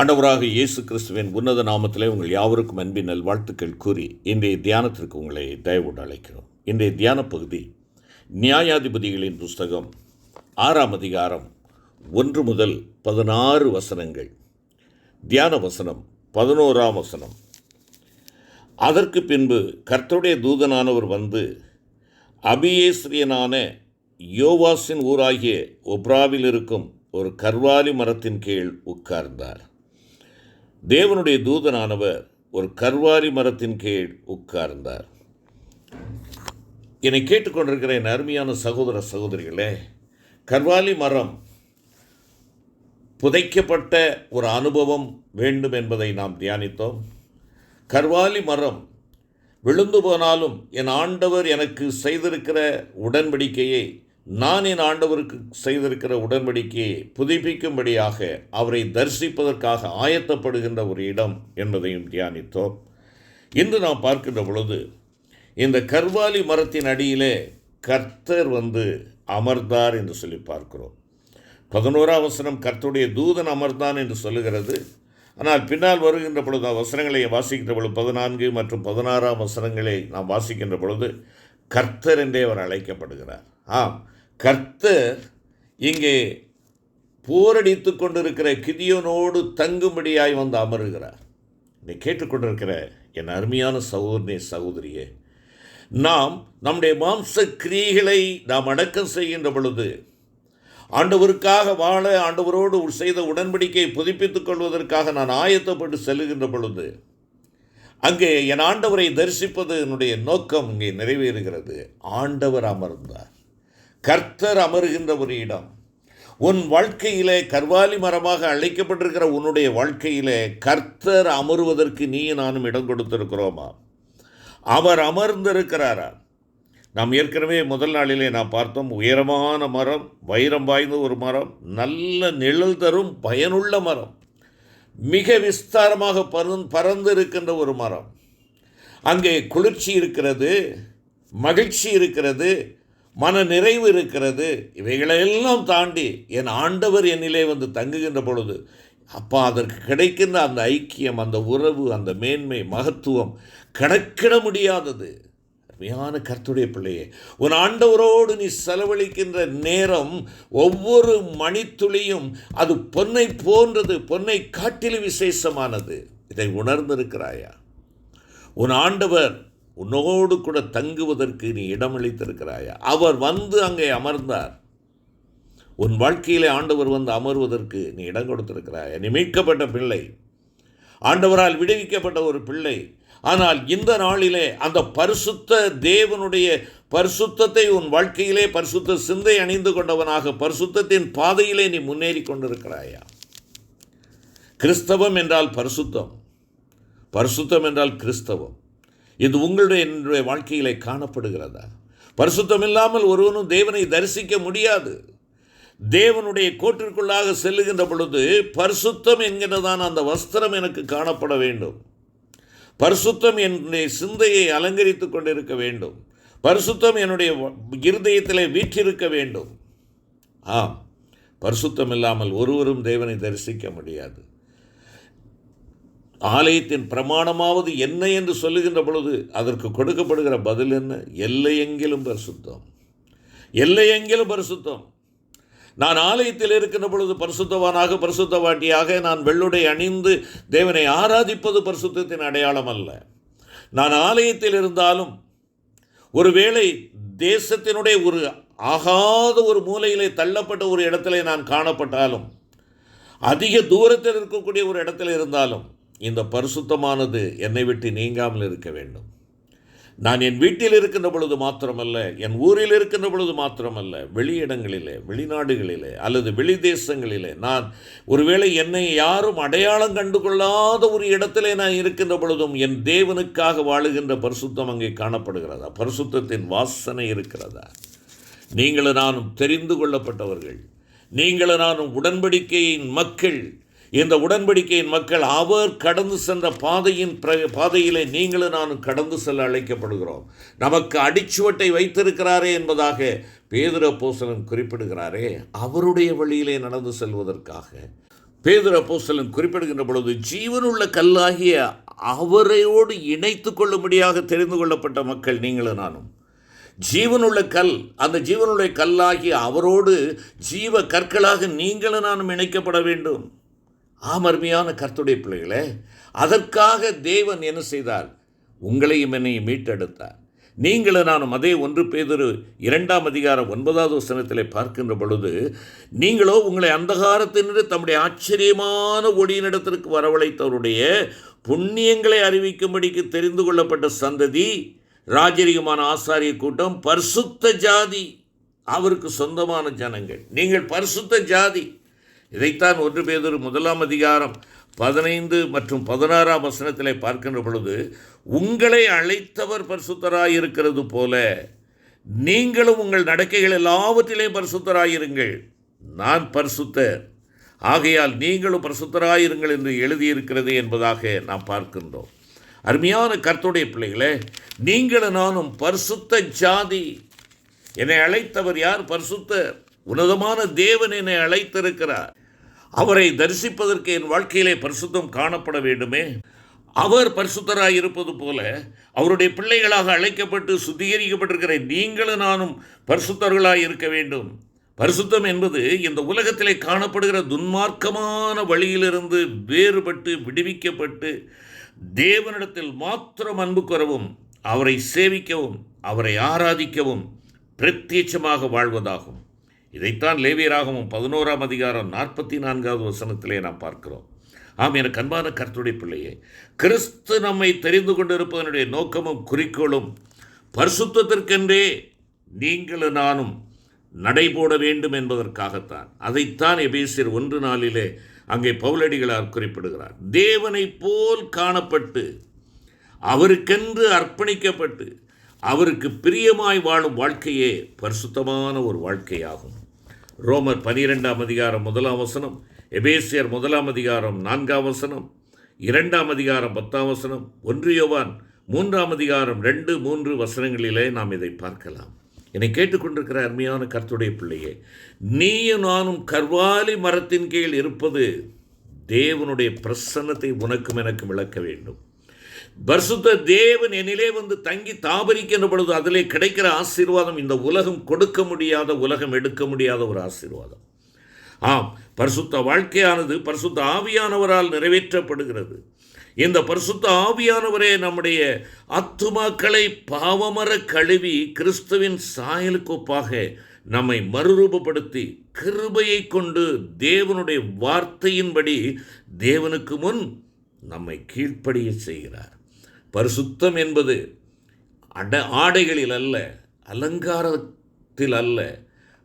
ஆண்டவராக இயேசு கிறிஸ்துவின் உன்னத நாமத்திலே உங்கள் யாவருக்கும் அன்பின் நல்வாழ்த்துக்கள் கூறி இன்றைய தியானத்திற்கு உங்களை தயவுடன் அழைக்கிறோம். இன்றைய தியான பகுதி நியாயாதிபதிகளின் புஸ்தகம் ஆறாம் அதிகாரம் ஒன்று முதல் பதினாறு வசனங்கள். தியான வசனம் பதினோராம் வசனம். அதற்கு பின்பு கர்த்தருடைய தூதனானவர் வந்து அபியேஸ்ரியனான யோவாஸின் ஊராகிய ஒப்ராவில் இருக்கும் ஒரு கர்வாலி மரத்தின் கீழ் உட்கார்ந்தார். தேவனுடைய தூதனானவர் ஒரு கர்வாலி மரத்தின் கீழ் உட்கார்ந்தார். என்னை கேட்டுக்கொண்டிருக்கிற என் அருமையான சகோதர சகோதரிகளே கர்வாலி மரம் புதைக்கப்பட்ட ஒரு அனுபவம் வேண்டும் என்பதை நாம் தியானித்தோம். கர்வாலி மரம் விழுந்து போனாலும் என் ஆண்டவர் எனக்கு செய்திருக்கிற உடன்படிக்கையை நான் என் ஆண்டவருக்கு செய்திருக்கிற உடன்படிக்கையை புதுப்பிக்கும்படியாக அவரை தரிசிப்பதற்காக ஆயத்தப்படுகின்ற ஒரு இடம் என்பதையும் தியானித்தோம். இன்று நாம் பார்க்கின்ற பொழுது இந்த கர்வாலி மரத்தின் அடியிலே கர்த்தர் வந்து அமர்ந்தார் என்று சொல்லி பார்க்கிறோம். பதினோராம் வசனம் கர்த்தருடைய தூதன் அமர்ந்தான் என்று சொல்லுகிறது. ஆனால் பின்னால் வருகின்ற பொழுது வசனங்களை வாசிக்கின்ற பொழுது பதினான்கு மற்றும் பதினாறாம் வசனங்களை நாம் வாசிக்கின்ற பொழுது கர்த்தர் என்றே அவர் அழைக்கப்படுகிறார். ஆம். கர்த்தர் இங்கே போரடித்து கொண்டிருக்கிற கிதியோனோடு தங்கும்படியாய் வந்து அமருகிறார். நீ கேட்டுக்கொண்டிருக்கிற என் அருமையான சகோதரனே சகோதரியே நாம் நம்முடைய மாம்ச கிரியைகளை நாம் அடக்கம் செய்கின்ற பொழுது ஆண்டவருக்காக வாழ ஆண்டவரோடு செய்த உடன்படிக்கையை புதுப்பித்துக் கொள்வதற்காக நான் ஆயத்தப்பட்டு செல்லுகின்ற பொழுது அங்கே என் ஆண்டவரை தரிசிப்பது என்னுடைய நோக்கம் இங்கே நிறைவேறுகிறது. ஆண்டவர் அமர்ந்தார். கர்த்தர் அமருகின்ற ஒரு இடம். உன் வாழ்க்கையிலே கர்வாலி மரமாக அழைக்கப்பட்டிருக்கிற உன்னுடைய வாழ்க்கையிலே கர்த்தர் அமருவதற்கு நீ நானும் இடம் கொடுத்திருக்கிறோமா? அவர் அமர்ந்திருக்கிறாரா? நாம் ஏற்கனவே முதல் நாளிலே நாம் பார்த்தோம் உயரமான மரம் வைரம் வாய்ந்த ஒரு மரம் நல்ல நிழல் தரும் பயனுள்ள மரம் மிக விஸ்தாரமாக பருந் பறந்து இருக்கின்ற ஒரு மரம். அங்கே குளிர்ச்சி இருக்கிறது மகிழ்ச்சி இருக்கிறது மன நிறைவு இருக்கிறது. இவைகளையெல்லாம் தாண்டி என் ஆண்டவர் என்னிலே வந்து தங்குகின்ற பொழுது அப்பா அதற்கு கிடைக்கின்ற அந்த ஐக்கியம் அந்த உறவு அந்த மேன்மை மகத்துவம் கணக்கிட முடியாதது. அருமையான கர்த்துடைய பிள்ளையே உன் ஆண்டவரோடு நீ செலவழிக்கின்ற நேரம் ஒவ்வொரு மணித்துளியும் அது பொன்னை போன்றது பொன்னை காட்டிலும் விசேஷமானது. இதை உணர்ந்திருக்கிறாயா? உன் ஆண்டவர் உன்னோடு கூட தங்குவதற்கு நீ இடமளித்திருக்கிறாயா? அவர் வந்து அங்கே அமர்ந்தார். உன் வாழ்க்கையிலே ஆண்டவர் வந்து அமர்வதற்கு நீ இடம் கொடுத்திருக்கிறாயா? நீ மீட்கப்பட்ட பிள்ளை. ஆண்டவரால் விடுவிக்கப்பட்ட ஒரு பிள்ளை. ஆனால் இந்த நாளிலே அந்த பரிசுத்த தேவனுடைய பரிசுத்தத்தை உன் வாழ்க்கையிலே பரிசுத்த சிந்தை அணிந்து கொண்டவனாக பரிசுத்தத்தின் பாதையிலே நீ முன்னேறி கொண்டிருக்கிறாயா? கிறிஸ்தவம் என்றால் பரிசுத்தம். பரிசுத்தம் என்றால் கிறிஸ்தவம். இது உங்களுடைய என்னுடைய வாழ்க்கையிலே காணப்படுகிறதா? பரிசுத்தம் இல்லாமல் ஒருவனும் தேவனை தரிசிக்க முடியாது. தேவனுடைய கோட்டிற்குள்ளாக செல்லுகின்ற பொழுது பரிசுத்தம் என்கிறதான அந்த வஸ்திரம் எனக்கு காணப்பட வேண்டும். பரிசுத்தம் என்னுடைய சிந்தையை அலங்கரித்து கொண்டிருக்க வேண்டும். பரிசுத்தம் என்னுடைய இருதயத்திலே வீற்றிருக்க வேண்டும். ஆம் பரிசுத்தம் இல்லாமல் ஒருவரும் தேவனை தரிசிக்க முடியாது. ஆலயத்தின் பிரமாணமாவது என்ன என்று சொல்லுகின்ற பொழுது அதற்கு கொடுக்கப்படுகிற பதில் என்ன? எல்லையெங்கிலும் பரிசுத்தம். எல்லையெங்கிலும் பரிசுத்தம். நான் ஆலயத்தில் இருக்கின்ற பொழுது பரிசுத்தவானாக பரிசுத்தவாட்டியாக நான் வெள்ளுடை அணிந்து தேவனை ஆராதிப்பது பரிசுத்தத்தின் அடையாளம் அல்ல. நான் ஆலயத்தில் இருந்தாலும் ஒருவேளை தேசத்தினுடைய ஒரு ஆகாத ஒரு மூலையிலே தள்ளப்பட்ட ஒரு இடத்துல நான் காணப்பட்டாலும் அதிக தூரத்தில் இருக்கக்கூடிய ஒரு இடத்துல இருந்தாலும் இந்த பரிசுத்தமானது என்னை விட்டு நீங்காமல் இருக்க வேண்டும். நான் என் வீட்டில் இருக்கின்ற பொழுது மாத்திரமல்ல என் ஊரில் இருக்கின்ற பொழுது மாத்திரமல்ல வெளியிடங்களிலே வெளிநாடுகளிலே அல்லது வெளி தேசங்களிலே நான் ஒருவேளை என்னை யாரும் அடையாளம் கண்டு கொள்ளாத ஒரு இடத்திலே நான் இருக்கின்ற பொழுதும் என் தேவனுக்காக வாழுகின்ற பரிசுத்தம் அங்கே காணப்படுகிறதா? பரிசுத்தத்தின் வாசனை இருக்கிறதா? நீங்களும் நானும் தெரிந்து கொள்ளப்பட்டவர்கள். நீங்களும் நானும் உடன்படிக்கையின் மக்கள். இந்த உடன்படிக்கையின் மக்கள் அவர் கடந்து சென்ற பாதையின் பிர- பாதையிலே நீங்களும் நானும் கடந்து செல்ல அழைக்கப்படுகிறோம். நமக்கு அடிச்சுவட்டை வைத்திருக்கிறாரே என்பதாக பேதுர போசலன் குறிப்பிடுகிறாரே. அவருடைய வழியிலே நடந்து செல்வதற்காக பேதுர போசலன் குறிப்பிடுகின்ற பொழுது ஜீவனுள்ள கல்லாகிய அவரையோடு இணைத்து கொள்ளும்படியாக தெரிந்து கொள்ளப்பட்ட மக்கள் நீங்களும் நானும். ஜீவனுள்ள கல் அந்த ஜீவனுள்ள கல்லாகி அவரோடு ஜீவ கற்களாக நீங்களும் நானும் இணைக்கப்பட வேண்டும். ஆமர்மையான கர்த்துடைய பிள்ளைகளே அதற்காக தேவன் என்ன செய்தார்? உங்களையும் என்னையும் மீட்டெடுத்தார். நீங்களும் நானும் அதே ஒன்று பேதொரு இரண்டாம் அதிகாரம் ஒன்பதாவது வசனத்தில் பார்க்கின்ற பொழுது நீங்களோ உங்களை அந்தகாரத்தினின்று தம்முடைய ஆச்சரியமான ஒடியினிடத்திற்கு வரவழைத்தவருடைய புண்ணியங்களை அறிவிக்கும்படிக்கு தெரிந்து கொள்ளப்பட்ட சந்ததி ராஜரிகமான ஆசாரிய கூட்டம் பரிசுத்த ஜாதி அவருக்கு சொந்தமான ஜனங்கள். நீங்கள் பரிசுத்த ஜாதி. இதைத்தான் ஒன்று பேதொரு முதலாம் அதிகாரம் பதினைந்து மற்றும் பதினாறாம் வசனத்திலே பார்க்கின்ற பொழுது உங்களை அழைத்தவர் பரிசுத்தராயிருக்கிறது போல நீங்களும் உங்கள் நடக்கைகள் எல்லாவற்றிலேயும் பரிசுத்தராயிருங்கள். நான் பரிசுத்தர். ஆகையால் நீங்களும் பரிசுத்தராயிருங்கள் என்று எழுதியிருக்கிறது என்பதாக நாம் பார்க்கின்றோம். அருமையான கர்த்துடைய பிள்ளைகளே நீங்களும் நானும் பரிசுத்த ஜாதி. என்னை அழைத்தவர் யார்? பரிசுத்தர். உன்னதமான தேவன் என்னை அழைத்திருக்கிறார். அவரை தரிசிப்பதற்கு என் வாழ்க்கையிலே பரிசுத்தம் காணப்பட வேண்டுமே. அவர் பரிசுத்தராக இருப்பது போல அவருடைய பிள்ளைகளாக அழைக்கப்பட்டு சுத்திகரிக்கப்பட்டிருக்கிற நீங்களும் நானும் பரிசுத்தர்களாக இருக்க வேண்டும். பரிசுத்தம் என்பது இந்த உலகத்திலே காணப்படுகிற துன்மார்க்கமான வழியிலிருந்து வேறுபட்டு விடுவிக்கப்பட்டு தேவனிடத்தில் மாத்திரம் அன்பு கூறவும் அவரை சேவிக்கவும் அவரை ஆராதிக்கவும் பிரத்யட்சமாக வாழ்வதாகும். இதைத்தான் லேவியராகவும் பதினோராம் அதிகாரம் நாற்பத்தி நான்காவது வசனத்திலே நாம் பார்க்கிறோம். ஆம் எனக்கு அன்பான கர்த்துடைய பிள்ளையே கிறிஸ்து நம்மை தெரிந்து கொண்டிருப்பதனுடைய நோக்கமும் குறிக்கோளும் பரிசுத்தத்திற்கென்றே நீங்களும் நானும் நடைபோட வேண்டும் என்பதற்காகத்தான். அதைத்தான் எபேசியர் ஒன்று நாளிலே அங்கே பவுலடிகளார் குறிப்பிடுகிறார். தேவனைப் போல் காணப்பட்டு அவருக்கென்று அர்ப்பணிக்கப்பட்டு அவருக்கு பிரியமாய் வாழும் வாழ்க்கையே பரிசுத்தமான ஒரு வாழ்க்கையாகும். ரோமர் பனிரெண்டாம் அதிகாரம் முதலாம் வசனம் எபேசியர் முதலாம் அதிகாரம் நான்காம் வசனம் இரண்டாம் அதிகாரம் பத்தாம் வசனம் ஒன்று யோவான் மூன்றாம் அதிகாரம் ரெண்டு மூன்று வசனங்களிலே நாம் இதை பார்க்கலாம். என்னை கேட்டுக்கொண்டிருக்கிற அருமையான கர்த்துடைய பிள்ளையே நீயும் நானும் கர்வாலி மரத்தின் கீழ் இருப்பது தேவனுடைய பிரசன்னத்தை உனக்கும் எனக்கும் விளக்க வேண்டும். பரிசுத்த தேவன் என்னிலே வந்து தங்கி தாபரிக்கின்ற பொழுது அதிலே கிடைக்கிற ஆசீர்வாதம் இந்த உலகம் கொடுக்க முடியாத உலகம் எடுக்க முடியாத ஒரு ஆசீர்வாதம். ஆம் பரிசுத்த வாழ்க்கையானது பரிசுத்த ஆவியானவரால் நிறைவேற்றப்படுகிறது. இந்த பரிசுத்த ஆவியானவரே நம்முடைய அத்துமாக்களை பாவமர கழுவி கிறிஸ்துவின் சாயலுக்கொப்பாக நம்மை மறுரூபப்படுத்தி கிருபையை கொண்டு தேவனுடைய வார்த்தையின்படி தேவனுக்கு முன் நம்மை கீழ்ப்படிய செய்கிறார். பரிசுத்தம் என்பது அட ஆடைகளில் அல்ல அலங்காரத்தில் அல்ல.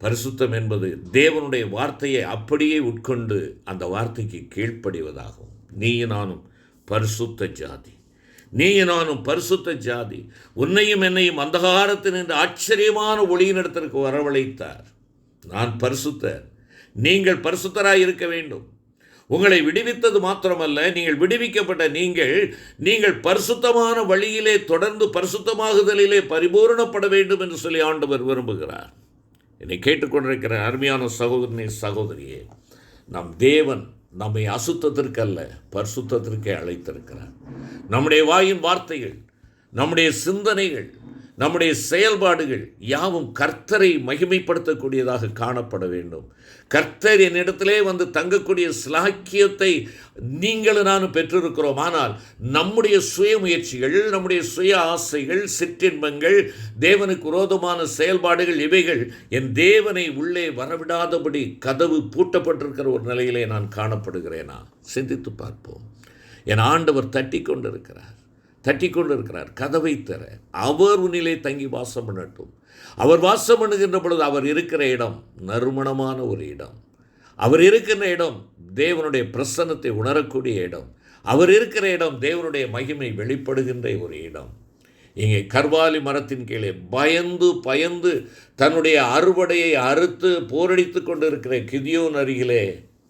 பரிசுத்தம் என்பது தேவனுடைய வார்த்தையை அப்படியே உட்கொண்டு அந்த வார்த்தைக்கு கீழ்ப்படிவதாகும். நீயும் நானும் பரிசுத்த ஜாதி. நீயும் நானும் பரிசுத்த ஜாதி. உன்னையும் என்னையும் அந்தகாரத்தில் நின்று ஆச்சரியமான ஒளியினிடத்திற்கு வரவழைத்தார். நான் பரிசுத்தர். நீங்கள் பரிசுத்தராய் இருக்க வேண்டும். உங்களை விடுவித்தது மாத்திரமல்ல நீங்கள் விடுவிக்கப்பட்ட நீங்கள் நீங்கள் பரிசுத்தமான வழியிலே தொடர்ந்து பரிசுத்தமாகுதலிலே பரிபூரணப்பட வேண்டும் என்று சொல்லி ஆண்டவர் விரும்புகிறார். என்னை கேட்டுக்கொண்டிருக்கிற அருமையான சகோதரனே சகோதரியே நம் தேவன் நம்மை அசுத்தத்திற்கு அல்ல பரிசுத்தத்திற்கே அழைத்திருக்கிறார். நம்முடைய வாயின் வார்த்தைகள் நம்முடைய சிந்தனைகள் நம்முடைய செயல்பாடுகள் யாவும் கர்த்தரை மகிமைப்படுத்தக்கூடியதாக காணப்பட வேண்டும். கர்த்தர் என்னிடத்திலே வந்து தங்கக்கூடிய சிலாக்கியத்தை நீங்களும் நானும் பெற்றிருக்கிறோம். ஆனால் நம்முடைய சுய முயற்சிகள் நம்முடைய சுய ஆசைகள் சிற்றின்பங்கள் தேவனுக்கு விரோதமான செயல்பாடுகள் இவைகள் என் தேவனை உள்ளே வரவிடாதபடி கதவு பூட்டப்பட்டிருக்கிற ஒரு நிலையிலே நான் காணப்படுகிறேனா? சிந்தித்து பார்ப்போம். என் ஆண்டவர் தட்டி கொண்டிருக்கிறார். தட்டி கொண்டு இருக்கிறார் கதவை தர அவர் உன்னிலே தங்கி வாசம் பண்ணட்டும். அவர் வாசம் பண்ணுகின்ற பொழுது அவர் இருக்கிற இடம் நறுமணமான ஒரு இடம். அவர் இருக்கிற இடம் தேவனுடைய பிரசன்னத்தை உணரக்கூடிய இடம். அவர் இருக்கிற இடம் தேவனுடைய மகிமை வெளிப்படுகின்ற ஒரு இடம். இங்கே கர்வாலி மரத்தின் கீழே பயந்து பயந்து தன்னுடைய அறுவடையை அறுத்து போரடித்து கொண்டிருக்கிற கிதியோன் அருகிலே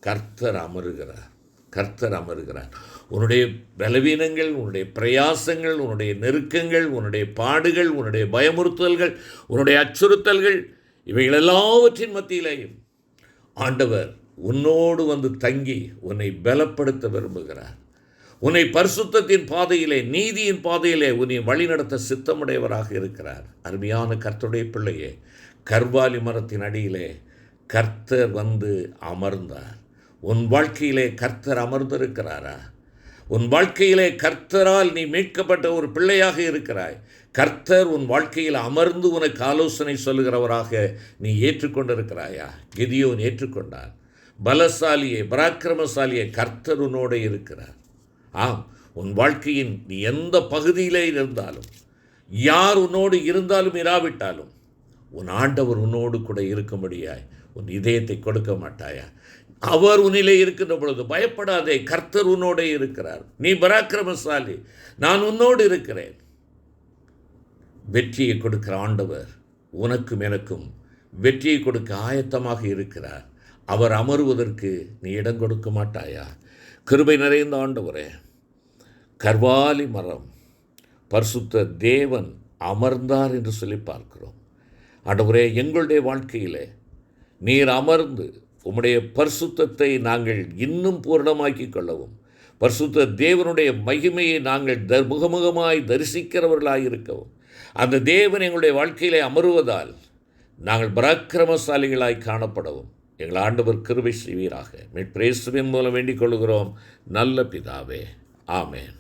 கர்த்தர் அமருகிறார். கர்த்தர் அமருகிறார். உன்னுடைய பலவீனங்கள் உன்னுடைய பிரயாசங்கள் உன்னுடைய நெருக்கங்கள் உன்னுடைய பாடுகள் உன்னுடைய பயமுறுத்தல்கள் உன்னுடைய அச்சுறுத்தல்கள் இவைகள் எல்லாவற்றின் மத்தியிலேயும் ஆண்டவர் உன்னோடு வந்து தங்கி உன்னை பலப்படுத்த விரும்புகிறார். உன்னை பரிசுத்தத்தின் பாதையிலே நீதியின் பாதையிலே உன்னை வழிநடத்த சித்தமுடையவராக இருக்கிறார். அருமையான கர்த்தருடைய பிள்ளையே கர்வாலி மரத்தின் அடியிலே கர்த்தர் வந்து அமர்ந்தார். உன் வாழ்க்கையிலே கர்த்தர் அமர்ந்திருக்கிறாரா? உன் வாழ்க்கையிலே கர்த்தரால் நீ மீட்கப்பட்ட ஒரு பிள்ளையாக இருக்கிறாய். கர்த்தர் உன் வாழ்க்கையில் அமர்ந்து உனக்கு ஆலோசனை சொல்லுகிறவராக நீ ஏற்றுக்கொண்டிருக்கிறாயா? கெதியோன் ஏற்றுக்கொண்டார் பலசாலியை பராக்கிரமசாலியை கர்த்தர் உன்னோடு இருக்கிறார். ஆம் உன் வாழ்க்கையின் நீ எந்த பகுதியிலே இருந்தாலும் யார் உன்னோடு இருந்தாலும் இராவிட்டாலும் உன் ஆண்டவர் உன்னோடு கூட இருக்கும்படியாய் உன் இதயத்தை கொடுக்க மாட்டாயா? அவர் உன்னிலே இருக்கின்ற பொழுது பயப்படாதே கர்த்தர் உன்னோடே இருக்கிறார். நீ பராக்கிரமசாலி நான் உன்னோடு இருக்கிறேன். வெற்றியை கொடுக்கிற ஆண்டவர் உனக்கும் எனக்கும் வெற்றியை கொடுக்க ஆயத்தமாக இருக்கிறார். அவர் அமருவதற்கு நீ இடம் கொடுக்க மாட்டாயா? கிருபை நிறைந்த ஆண்டவரே கர்வாலி மரம் பரிசுத்த தேவன் அமர்ந்தார் என்று சொல்லி பார்க்கிறோம். ஆண்டவரே எங்களுடைய வாழ்க்கையிலே நீர் அமர்ந்து உம்முடைய பரிசுத்தத்தை நாங்கள் இன்னும் பூரணமாக்கிக் கொள்ளவும். பரிசுத்த தேவனுடைய மகிமையை நாங்கள் த முகமுகமாய் தரிசிக்கிறவர்களாக இருக்கவும் அந்த தேவன் எங்களுடைய வாழ்க்கையிலே அமருவதால் நாங்கள் பராக்கிரமசாலிகளாய் காணப்படவும். எங்கள் ஆண்டவர் கிருபை செய்வீராக. மீட்பிரேசுவின் மூலம் வேண்டிக் கொள்கிறோம் நல்ல பிதாவே. ஆமேன்.